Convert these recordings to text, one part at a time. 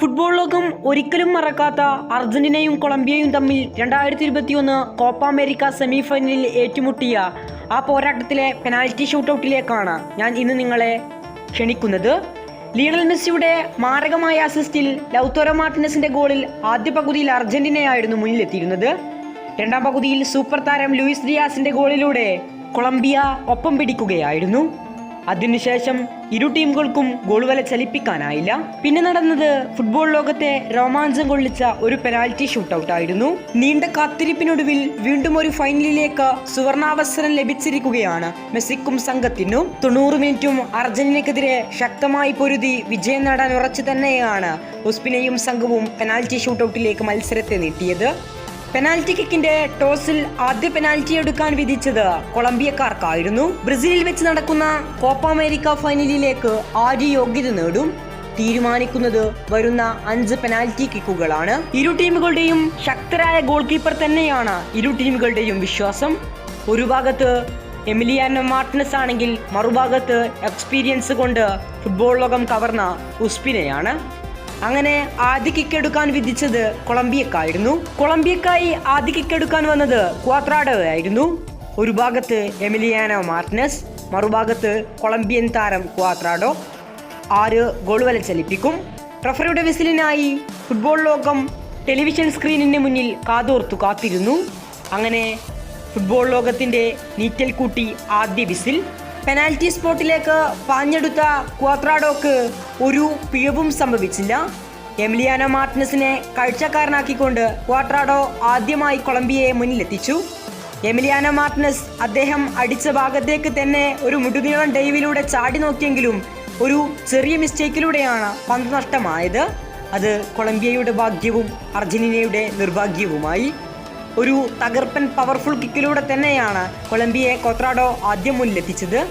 Football ലോകം ഒരിക്കലും മറക്കാത്ത അർജന്റീനയും കൊളംബിയയും തമ്മിൽ രണ്ടായിരത്തി ഇരുപത്തിയൊന്ന് കോപ്പ അമേരിക്ക സെമി ഫൈനലിൽ ഏറ്റുമുട്ടിയ ആ പോരാട്ടത്തിലെ പെനാൽറ്റി ഷൂട്ടൗട്ടിലേക്കാണ് ഞാൻ ഇന്ന് നിങ്ങളെ ക്ഷണിക്കുന്നത്. ലിയണൽ മെസ്സിയുടെ മാരകമായ അസിസ്റ്റിൽ ലൗത്തോറോ മാർട്ടിനസിന്റെ ഗോളിൽ ആദ്യ പകുതിയിൽ അർജന്റീനയായിരുന്നു മുന്നിലെത്തിയിരുന്നത്. രണ്ടാം പകുതിയിൽ സൂപ്പർ താരം ലൂയിസ് റിയാസിന്റെ ഗോളിലൂടെ കൊളംബിയ ഒപ്പം പിടിക്കുകയായിരുന്നു. അതിനുശേഷം ഇരു ടീമുകൾക്കും ഗോൾ വല ചലിപ്പിക്കാനായില്ല. പിന്നെ നടന്നത് ഫുട്ബോൾ ലോകത്തെ രോമാഞ്ചം കൊള്ളിച്ച ഒരു പെനാൽറ്റി ഷൂട്ടൌട്ട് ആയിരുന്നു നീണ്ട കാത്തിരിപ്പിനൊടുവിൽ വീണ്ടും ഒരു ഫൈനലിലേക്ക് സുവർണാവസരം ലഭിച്ചിരിക്കുകയാണ് മെസ്സിക്കും സംഘത്തിനും. തൊണ്ണൂറ് മിനിറ്റും അർജന്റീനക്കെതിരെ ശക്തമായി പൊരുതി വിജയം നേടാൻ ഉറച്ചു തന്നെയാണ് ഉസ്പിനെയും സംഘവും പെനാൽറ്റി ഷൂട്ടൌട്ടിലേക്ക് മത്സരത്തെ നീട്ടിയത്. പെനാൽറ്റി കിക്കിന്റെ ടോസിൽ ആദ്യ പെനാൽറ്റി എടുക്കാൻ വിധിച്ചത് കൊളംബിയക്കാർക്കായിരുന്നു. ബ്രസീലിൽ വെച്ച് നടക്കുന്ന കോപ്പ അമേരിക്ക ഫൈനലിലേക്ക് ആര് യോഗ്യത നേടും. തീരുമാനിക്കുന്നത് വരുന്ന അഞ്ച് പെനാൽറ്റി കിക്കുകളാണ്. ഇരു ടീമുകളുടെയും ശക്തരായ ഗോൾ കീപ്പർ തന്നെയാണ് ഇരു ടീമുകളുടെയും വിശ്വാസം. ഒരു ഭാഗത്ത് എമിലിയാനോ മാർട്ടിനസ് ആണെങ്കിൽ മറുഭാഗത്ത് എക്സ്പീരിയൻസ് കൊണ്ട് ഫുട്ബോൾ ലോകം കവർന്ന ഉസ്പിനെയാണ്. അങ്ങനെ ആദ്യ കിക്കെടുക്കാൻ വിധിച്ചത് കൊളംബിയക്കായിരുന്നു. കൊളംബിയക്കായി ആദ്യ കിക്കെടുക്കാൻ വന്നത് ക്വാത്രാഡോ ആയിരുന്നു ഒരു ഭാഗത്ത് എമിലിയാനോ മാർട്ടിനസ് മറുഭാഗത്ത് കൊളംബിയൻ താരം ക്വാത്രാഡോ. ആര് ഗോൾ വല ചലിപ്പിക്കും റഫറിയുടെ വിസിലിനായി ഫുട്ബോൾ ലോകം ടെലിവിഷൻ സ്ക്രീനിന് മുന്നിൽ കാതോർത്തു കാത്തിരുന്നു. അങ്ങനെ ഫുട്ബോൾ ലോകത്തിന്റെ നീറ്റൽ കൂട്ടി ആദ്യ വിസിൽ പെനാൽറ്റി സ്പോട്ടിലേക്ക് പാഞ്ഞെടുത്ത ക്വാത്രാഡോക്ക് ഒരു പിഴവും സംഭവിച്ചില്ല. എമിലിയാനോ മാർട്ടിനസിനെ കാഴ്ചക്കാരനാക്കിക്കൊണ്ട് ക്വാട്രാഡോ ആദ്യമായി കൊളംബിയയെ മുന്നിലെത്തിച്ചു. എമിലിയാനോ മാർട്ടിനസ് അദ്ദേഹം അടിച്ച ഭാഗത്തേക്ക് തന്നെ ഒരു മുടുനീളം ഡൈവിലൂടെ ചാടി നോക്കിയെങ്കിലും ഒരു ചെറിയ മിസ്റ്റേക്കിലൂടെയാണ് പന്ത് നഷ്ടമായത്. അത് കൊളംബിയയുടെ ഭാഗ്യവും അർജന്റീനയുടെ നിർഭാഗ്യവുമായി ഒരു തകർപ്പൻ പവർഫുൾ കിക്കിലൂടെ തന്നെയാണ് കൊളംബിയയെ കൊത്രാഡോ ആദ്യം മുന്നിലെത്തിച്ചത്.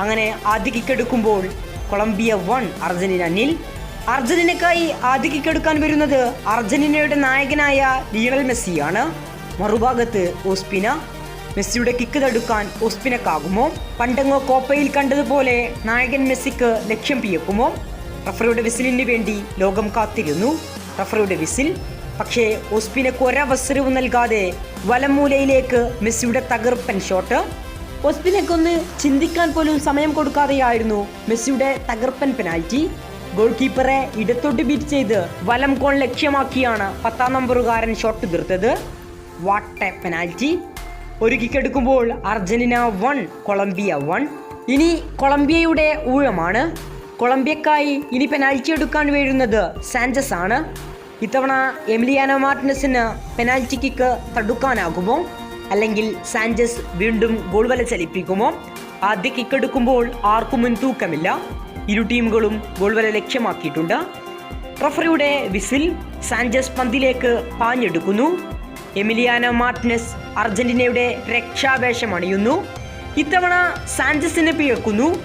അങ്ങനെ ആദ്യ കിക്കെടുക്കുമ്പോൾ കൊളംബിയ വൺ അർജന്റീന നിൽ അർജന്റീനക്കായി ആദ്യ കിക്കെടുക്കാൻ വരുന്നത് അർജന്റീനയുടെ നായകനായ ലിയണൽ മെസ്സിയാണ്. മറുഭാഗത്ത് ഓസ്പിന. മെസ്സിയുടെ കിക്ക് തടുക്കാൻ ഓസ്പിനക്കാകുമോ? പണ്ടങ്ങോ കോപ്പയിൽ കണ്ടതുപോലെ നായകൻ മെസ്സിക്ക് ലക്ഷ്യം പിയക്കുമോ റഫറിയുടെ വിസിലിന് വേണ്ടി ലോകം കാത്തിരുന്നു. റഫറിയുടെ വിസിൽ പക്ഷേ ഓസ്പിനക്ക് ഒരവസരവും നൽകാതെ വലമൂലയിലേക്ക് മെസ്സിയുടെ തകർപ്പൻ ഷോട്ട്. ഒസ്പിനെക്കൊന്ന് ചിന്തിക്കാൻ പോലും സമയം കൊടുക്കാതെയായിരുന്നു മെസ്സിയുടെ തകർപ്പൻ പെനാൽറ്റി. ഗോൾ കീപ്പറെ ഇടത്തോട്ട് ബീറ്റ് ചെയ്ത് വലം കോൺ ലക്ഷ്യമാക്കിയാണ് പത്താം നമ്പറുകാരൻ ഷോട്ട് തീർത്തത് വാട്ട് എ പെനാൽറ്റി. ഒരു kick Argentina one Colombia one. ഇനി കൊളംബിയയുടെ ഊഴമാണ്. കൊളംബിയക്കായി ഇനി പെനാൽറ്റി എടുക്കാൻ വീഴുന്നത് സാഞ്ചസ് ആണ് ഇത്തവണ എമിലിയാനോ മാർട്ടിനസിന് പെനാൽറ്റി കിക്ക് തടുക്കാനാകുമോ? അല്ലെങ്കിൽ സാഞ്ചസ് വീണ്ടും ഗോൾ വല ചലിപ്പിക്കുമോ? ആദ്യ കിക്ക് എടുക്കുമ്പോൾ ആർക്കും മുൻതൂക്കമില്ല. ഇരു ടീമുകളും ഗോൾ വല ലക്ഷ്യമാക്കിയിട്ടുണ്ട്. റഫറിയുടെ വിസിൽ സാഞ്ചസ് പന്തിലേക്ക് പാഞ്ഞെടുക്കുന്നു. എമിലിയാനോ മാർട്ടിനസ് അർജന്റീനയുടെ രക്ഷാവേഷം അണിയുന്നു ഇത്തവണ സാഞ്ചസിനെ പിഴക്കുന്നു.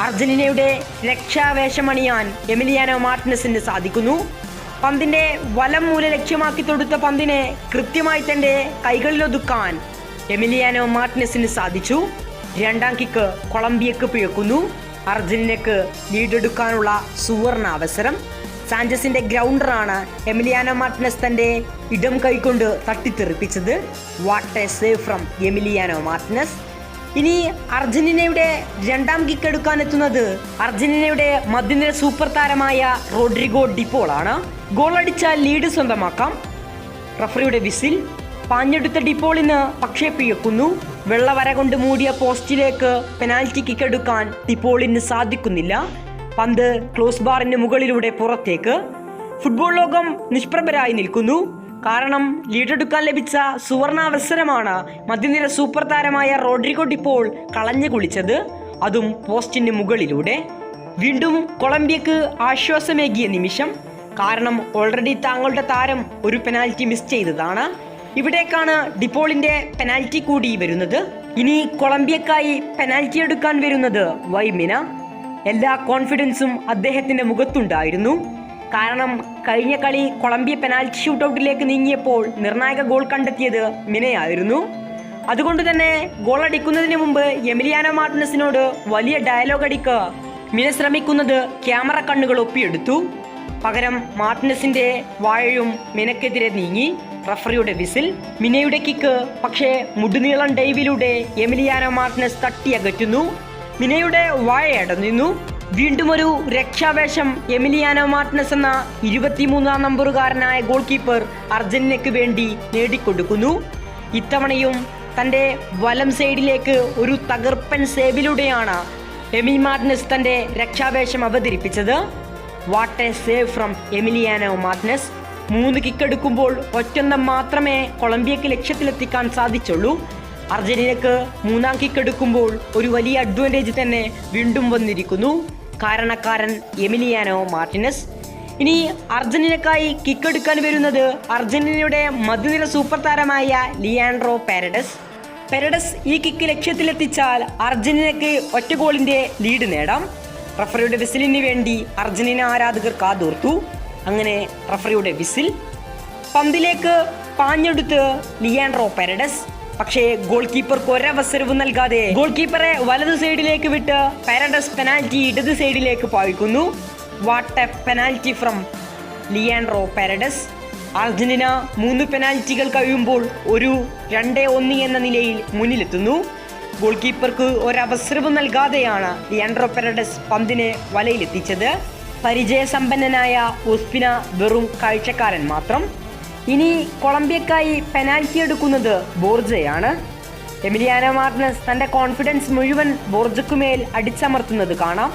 അർജന്റീനയുടെ രക്ഷാവേഷമണിയാൻ എമിലിയാനോ മാർട്ടിനസിന് സാധിക്കുന്നു. പന്തിന്റെ വലം മൂല ലക്ഷ്യമാക്കി തൊടുത്ത പന്തിനെ കൃത്യമായി തന്റെ കൈകളിലൊതുക്കാൻ എമിലിയാനോ മാർട്ടിനസിന് സാധിച്ചു. രണ്ടാം കിക്ക് കൊളംബിയക്ക് പിഴക്കുന്നു. അർജന്റീനക്ക് ലീഡെടുക്കാനുള്ള സുവർണ അവസരം സാഞ്ചസിന്റെ ഗ്രൗണ്ടറാണ് എമിലിയാനോ മാർട്ടിനസ് തന്റെ ഇടം കൈകൊണ്ട് തട്ടിത്തെറിപ്പിച്ചത്. What a save from Emiliano Martinez. ഇനി അർജന്റീനയുടെ രണ്ടാം കിക്ക് എടുക്കാൻ എത്തുന്നത് അർജന്റീനയുടെ മധ്യനിര സൂപ്പർ താരമായ റോഡ്രിഗോ ഡിപ്പോളാണ് ഗോൾ അടിച്ചാൽ ലീഡ് സ്വന്തമാക്കാം. റഫറിയുടെ വിസിൽ പാഞ്ഞെടുത്ത ഡിപ്പോളിന് പക്ഷേ പിഴക്കുന്നു വെള്ളവര കൊണ്ട് മൂടിയ പോസ്റ്റിലേക്ക് പെനാൽറ്റി കിക്ക് എടുക്കാൻ ഡിപ്പോളിന് സാധിക്കുന്നില്ല. പന്ത് ക്ലോസ് ബാറിന് മുകളിലൂടെ പുറത്തേക്ക്. ഫുട്ബോൾ ലോകം നിഷ്പ്രഭരായി നിൽക്കുന്നു. കാരണം ലീഡെടുക്കാൻ ലഭിച്ച സുവർണാവസരമാണ് മധ്യനിര സൂപ്പർ താരമായ റോഡ്രിഗോ ഡിപ്പോൾ കളഞ്ഞു കുളിച്ചത്. അതും പോസ്റ്റിന് മുകളിലൂടെ. വീണ്ടും കൊളംബിയക്ക് ആശ്വാസമേകിയ നിമിഷം. കാരണം ഓൾറെഡി താങ്കളുടെ താരം ഒരു പെനാൽറ്റി മിസ് ചെയ്തതാണ്. ഇവിടേക്കാണ് ഡിപ്പോളിന്റെ പെനാൽറ്റി കൂടി വരുന്നത്. ഇനി കൊളംബിയക്കായി പെനാൽറ്റി എടുക്കാൻ വരുന്നത് വൈമിന. എല്ലാ കോൺഫിഡൻസും അദ്ദേഹത്തിന്റെ മുഖത്തുണ്ടായിരുന്നു. കാരണം കഴിഞ്ഞ കളി കൊളംബിയ പെനാൽറ്റി ഷൂട്ടൗട്ടിലേക്ക് നീങ്ങിയപ്പോൾ നിർണായക ഗോൾ കണ്ടെത്തിയത് മിനയായിരുന്നു. അതുകൊണ്ട് തന്നെ ഗോൾ അടിക്കുന്നതിന് മുമ്പ് എമിലിയാനോ മാർട്ടിനസിനോട് വലിയ ഡയലോഗ് അടിക്ക് മിന ശ്രമിക്കുന്നത് ക്യാമറ കണ്ണുകൾ ഒപ്പിയെടുത്തു. പകരം മാർട്ടിനസിന്റെ വാഴയും മിനക്കെതിരെ നീങ്ങി. റഫറിയുടെ വിസിൽ മിനയുടെ കിക്ക് പക്ഷേ മുടുനീളം ഡൈവിലൂടെ എമിലിയാനോ മാർട്ടിനസ് തട്ടിയകറ്റുന്നു. മിനയുടെ വാഴ അടഞ്ഞു വീണ്ടും ഒരു രക്ഷാവേഷം എമിലിയാനോ മാർട്ടിനസ് എന്ന ഇരുപത്തിമൂന്നാം നമ്പറുകാരനായ ഗോൾ കീപ്പർ അർജന്റീനയ്ക്ക് വേണ്ടി നേടിക്കൊടുക്കുന്നു. ഇത്തവണയും തന്റെ വലം സൈഡിലേക്ക് ഒരു തകർപ്പൻ സേവിലൂടെയാണ് എമി മാർട്ടിനസ് തന്റെ രക്ഷാവേഷം അവതരിപ്പിച്ചത്. What a save from Emiliano Martinez. മൂന്ന് കിക്കെടുക്കുമ്പോൾ ഒറ്റൊന്നം മാത്രമേ കൊളംബിയക്ക് ലക്ഷ്യത്തിലെത്തിക്കാൻ സാധിച്ചുള്ളൂ. അർജന്റീനക്ക് മൂന്നാം കിക്ക് എടുക്കുമ്പോൾ ഒരു വലിയ അഡ്വാന്റേജ് തന്നെ വീണ്ടും വന്നിരിക്കുന്നു. കാരണക്കാരൻ എമിലിയാനോ മാർട്ടിനസ്. ഇനി അർജന്റീനക്കായി കിക്കെടുക്കാൻ വരുന്നത് അർജന്റീനയുടെ മധ്യനിര സൂപ്പർ താരമായ ലിയാൻഡ്രോ പാരഡസ്. പെരഡസ് ഈ കിക്ക് ലക്ഷ്യത്തിലെത്തിച്ചാൽ അർജന്റീനയ്ക്ക് ഒറ്റ ഗോളിന്റെ ലീഡ് നേടാം. റഫറിയുടെ വിസിലിന് വേണ്ടി അർജന്റീന ആരാധകർ കാതോർത്തു. അങ്ങനെ റഫറിയുടെ വിസിൽ. പന്തിലേക്ക് പാഞ്ഞെടുത്ത് ലിയാൻഡ്രോ പെരഡസ്. പക്ഷേ ഗോൾ കീപ്പർക്ക് ഒരവസരവും നൽകാതെ ഗോൾ കീപ്പറെ വലത് സൈഡിലേക്ക് വിട്ട് പാരഡസ് പെനാൽറ്റി ഇടത് സൈഡിലേക്ക് പായിക്കുന്നു. What a penalty from Leandro Paredes Argentina മൂന്ന് പെനാൽറ്റികൾ കഴിയുമ്പോൾ ഒരു രണ്ട് ഒന്ന് എന്ന നിലയിൽ മുന്നിലെത്തുന്നു. ഗോൾ കീപ്പർക്ക് ഒരവസരവും നൽകാതെയാണ് ലിയാൻഡ്രോ പെരഡസ് പന്തിനെ വലയിലെത്തിച്ചത്. പരിചയസമ്പന്നനായ ഉസ്പിന വെറും കാഴ്ചക്കാരൻ മാത്രം. ഇനി കൊളംബിയക്കായി പെനാൽറ്റി എടുക്കുന്നത് ബോർജയാണ്. എമിലിയാനോ മാർട്ടിനസ് തന്റെ കോൺഫിഡൻസ് മുഴുവൻ ബോർജക്കുമേൽ അടിച്ചമർത്തുന്നത് കാണാം.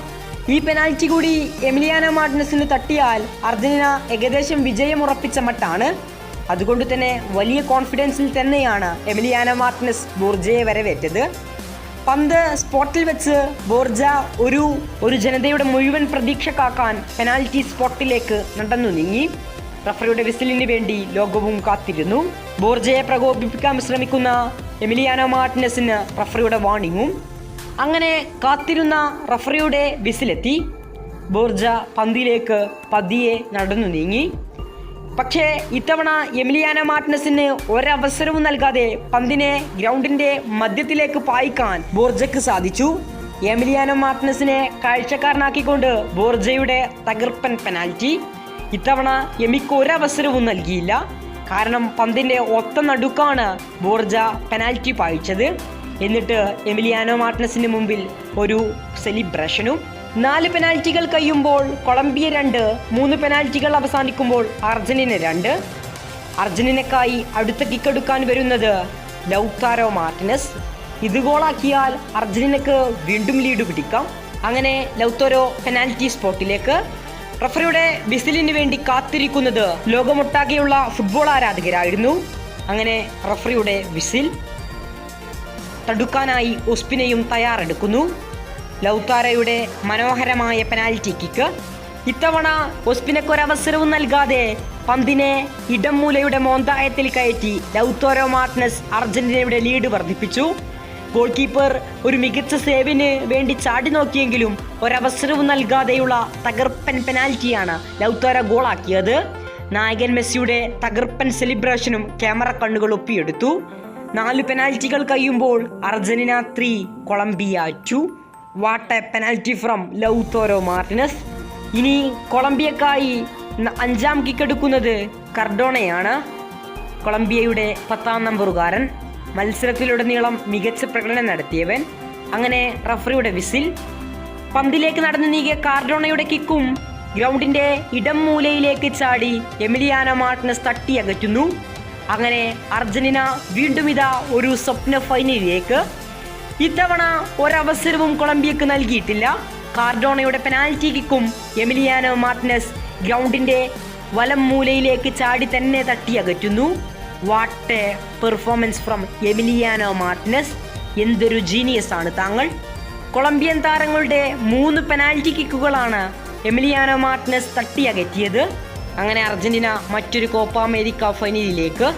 ഈ പെനാൽറ്റി കൂടി എമിലിയാനോ മാർട്ടിനസിന് തട്ടിയാൽ അർജന്റീന ഏകദേശം വിജയമുറപ്പിച്ച മട്ടാണ്. അതുകൊണ്ട് തന്നെ വലിയ കോൺഫിഡൻസിൽ തന്നെയാണ് എമിലിയാനോ മാർട്ടിനസ് ബോർജയെ വരവേറ്റത്. പന്ത് സ്പോട്ടിൽ വെച്ച് ബോർജ ഒരു ഒരു ജനതയുടെ മുഴുവൻ പ്രതീക്ഷ കാക്കാൻ പെനാൽറ്റി സ്പോട്ടിലേക്ക് നടന്നു നീങ്ങി. റഫറിയുടെ വിസിലിന് വേണ്ടി ലോകവും കാത്തിരുന്നു. ബോർജയെ പ്രകോപിപ്പിക്കാൻ ശ്രമിക്കുന്ന എമിലിയാനോ മാർട്ടിനസിന് റഫറിയുടെ വാണിങ്ങും അങ്ങനെ കാത്തിരുന്ന റഫറിയുടെ വിസിലെത്തി. ബോർജ പന്തിലേക്ക് പതിയെ നടന്നു നീങ്ങി. പക്ഷേ ഇത്തവണ എമിലിയാനോ മാർട്ടിനസിന് ഒരവസരവും നൽകാതെ പന്തിനെ ഗ്രൗണ്ടിന്റെ മധ്യത്തിലേക്ക് പായിക്കാൻ ബോർജയ്ക്ക് സാധിച്ചു. എമിലിയാനോ മാർട്ടിനസിനെ കാഴ്ചക്കാരനാക്കിക്കൊണ്ട് ബോർജയുടെ തകർപ്പൻ പെനാൽറ്റി. ഇത്തവണ എമിക്ക് ഒരവസരവും നൽകിയില്ല. കാരണം പന്തിന്റെ ഒത്ത നടുക്കാണ് ബോർജ പെനാൽറ്റി പായിച്ചത്. എന്നിട്ട് എമിലിയാനോ മാർട്ടിനസിന് മുമ്പിൽ ഒരു സെലിബ്രേഷനും നാല് പെനാൽറ്റികൾ കഴിയുമ്പോൾ കൊളംബിയ രണ്ട് മൂന്ന് പെനാൽറ്റികൾ അവസാനിക്കുമ്പോൾ അർജന്റീന രണ്ട്. അർജന്റീനക്കായി അടുത്ത കിക്കെടുക്കാൻ വരുന്നത് ലൗത്താരോ മാർട്ടിനസ്. ഇത് ഗോളാക്കിയാൽ അർജന്റീനക്ക് വീണ്ടും ലീഡ് പിടിക്കാം. അങ്ങനെ ലൗത്തോരോ പെനാൽറ്റി സ്പോട്ടിലേക്ക് റഫറിയുടെ വിസിലിന് വേണ്ടി കാത്തിരിക്കുന്നത് ലോകമൊട്ടാകെയുള്ള ഫുട്ബോൾ ആരാധകരായിരുന്നു. അങ്ങനെ റഫറിയുടെ വിസിൽ തടുക്കാനായി ഒസ്പിനെയും തയ്യാറെടുക്കുന്നു. ലൗത്താരയുടെ മനോഹരമായ പെനാൽറ്റി കിക്ക് ഇത്തവണ ഒസ്പിനക്കൊരവസരവും നൽകാതെ പന്തിനെ ഇടംമൂലയുടെ മോന്തായത്തിൽ കയറ്റി ലൗത്തോരോ മാർട്ടിനസ് അർജന്റീനയുടെ ലീഡ് വർദ്ധിപ്പിച്ചു. ഗോൾ കീപ്പർ ഒരു മികച്ച സേവിന് വേണ്ടി ചാടി നോക്കിയെങ്കിലും ഒരവസരവും നൽകാതെയുള്ള തകർപ്പൻ പെനാൽറ്റിയാണ് ലൗത്താര ഗോളാക്കിയത്. നായകൻ മെസ്സിയുടെ തകർപ്പൻ സെലിബ്രേഷനും ക്യാമറ കണ്ണുകൾ ഒപ്പിയെടുത്തു. നാല് പെനാൽറ്റികൾ കഴിയുമ്പോൾ Argentina three Colombia two what a penalty from Lautaro Martinez. ഇനി കൊളംബിയക്കായി അഞ്ചാം അഞ്ചാം കിക്കെടുക്കുന്നത് കർഡോണയാണ്. കൊളംബിയയുടെ പത്താം നമ്പറുകാരൻ മത്സരത്തിലുടനീളം മികച്ച പ്രകടനം നടത്തിയവൻ. അങ്ങനെ റഫറിയുടെ വിസിൽ പന്തിലേക്ക് നടന്നു നീങ്ങിയ കാർഡോണയുടെ കിക്കും ഗ്രൗണ്ടിന്റെ ഇടം മൂലയിലേക്ക് ചാടി എമിലിയാനോ മാർട്ടിനസ് തട്ടി അകറ്റുന്നു അങ്ങനെ അർജന്റീന വീണ്ടും ഇതാ ഒരു സ്വപ്ന ഫൈനലിലേക്ക് ഇത്തവണ ഒരവസരവും കൊളംബിയക്ക് നൽകിയിട്ടില്ല. കാർഡോണയുടെ പെനാൽറ്റി കിക്കും എമിലിയാനോ മാർട്ടിനസ് ഗ്രൗണ്ടിന്റെ വലം മൂലയിലേക്ക് ചാടി തന്നെ തട്ടി അകറ്റുന്നു what a performance from Emiliano Martinez എന്തൊരു ജീനിയസ് ആണ് താങ്കൾ. കൊളംബിയൻ താരങ്ങളുടെ മൂന്ന് പെനാൽറ്റി കിക്കുകളാണ് എമിലിയാനോ മാർട്ടിനസ് തട്ടിയകറ്റിയത്. അങ്ങനെ അർജന്റീന മറ്റൊരു കോപ്പ അമേരിക്ക ഫൈനലിലേക്ക്